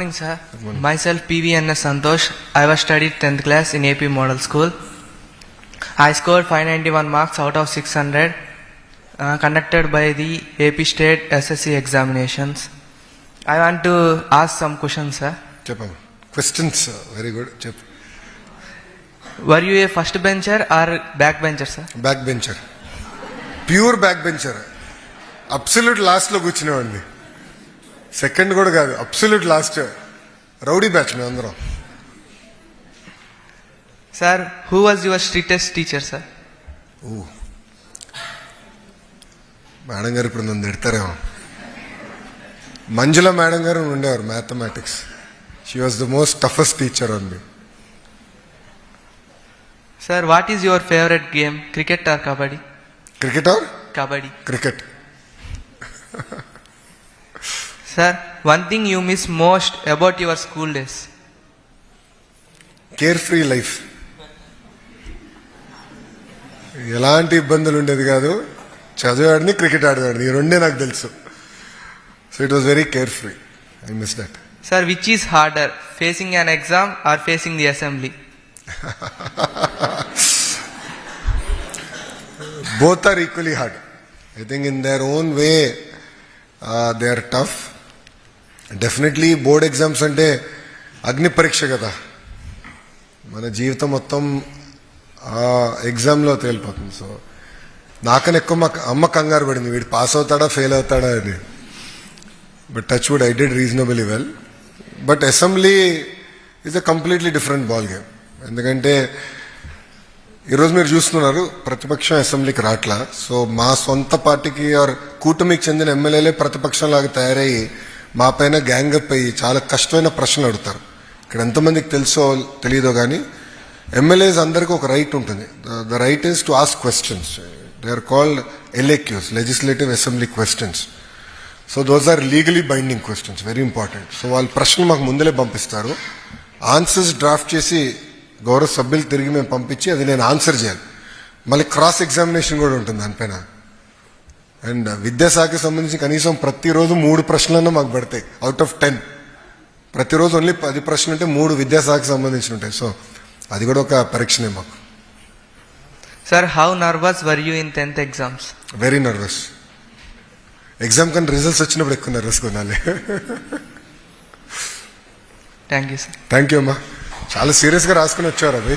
morning, sir. Myself, PVNS Santosh. I was studied 10th class in AP Model School. I scored 591 marks out of 600 uh, conducted by the AP State SSC examinations. I want to ask some questions, sir. చెప్పమ్మా questions very good చెప్పు Were you a first bencher or back bencher, sir? Back bencher pure back bencher absolute లాస్ట్లో కూర్చునేవాడిని second కూడా కాదు absolute last. Rowdy batch మేము అందరం. Sir, who was your strictest teacher, sir? ఓ madam గారు ఇప్పుడు నన్ను తిడతారేమో. మంజుల మేడం గారు ఉండేవారు mathematics she was the most toughest teacher on me Sir, what is your favorite game, cricket or kabaddi? Cricket or Kabaddi. Cricket sir one thing you miss most about your school days care free life ఎలాంటి ఇబ్బందులు ఉండేది కాదు. చదివాడిని cricket ఆడేవాడిని ఈ రెండే నాకు తెలుసు. So it was very care free I miss that sir which is harder facing an exam or facing the assembly both are equally hard I think in their own way they are tough definitely board exams అంటే అగ్ని పరీక్ష కదా. మన జీవితం మొత్తం ఆ ఎగ్జామ్లో తేలిపోతుంది. సో నాకని ఎక్కువ మా అమ్మ కంగారు పడింది. వీడు పాస్ అవుతాడా ఫెయిల్ అవుతాడా అని. But touch wood I did reasonably well but assembly is a completely different ball game ఎందుకంటే ఈరోజు మీరు చూస్తున్నారు ప్రతిపక్షం అసెంబ్లీకి రాట్లా. సో మా సొంత పార్టీకి ఆర్ కూటమికి చెందిన ఎమ్మెల్యేలే ప్రతిపక్షంలాగా తయారయ్యి మా పైన గ్యాంగప్ అయ్యి చాలా కష్టమైన ప్రశ్నలు అడుగుతారు. ఇక్కడ ఎంతమందికి తెలుసో తెలియదో కానీ ఎమ్మెల్యేస్ అందరికీ ఒక రైట్ ఉంటుంది. The right is to ask questions they are called LAQs legislative assembly questions so those are legally binding questions very important so వాళ్ళ ప్రశ్నలు మాకు ముందలే పంపిస్తారు. ఆన్సర్స్ డ్రాఫ్ట్ చేసి గౌరవ సభ్యులు తిరిగి మేము పంపించి అది నేను ఆన్సర్ చేయాలి. మళ్ళీ క్రాస్ ఎగ్జామినేషన్ కూడా ఉంటుంది దానిపైన. అండ్ విద్యాశాఖకి సంబంధించి కనీసం ప్రతిరోజు మూడు ప్రశ్నలన్నా మాకు పడతాయి. అవుట్ ఆఫ్ టెన్ ప్రతిరోజు ఓన్లీ పది ప్రశ్నలు ఉంటే మూడు విద్యాశాఖకి సంబంధించి ఉంటాయి. సో అది కూడా ఒక పరీక్షనే మాకు. Sir, how nervous were you in 10th exams? Very nervous exam కానీ రిజల్ట్స్ వచ్చినప్పుడు ఎక్కువ నర్వస్ కొనాలి. Thank you, sir. Thank you అమ్మా. చాలా సీరియస్గా రాసుకుని వచ్చారు అవి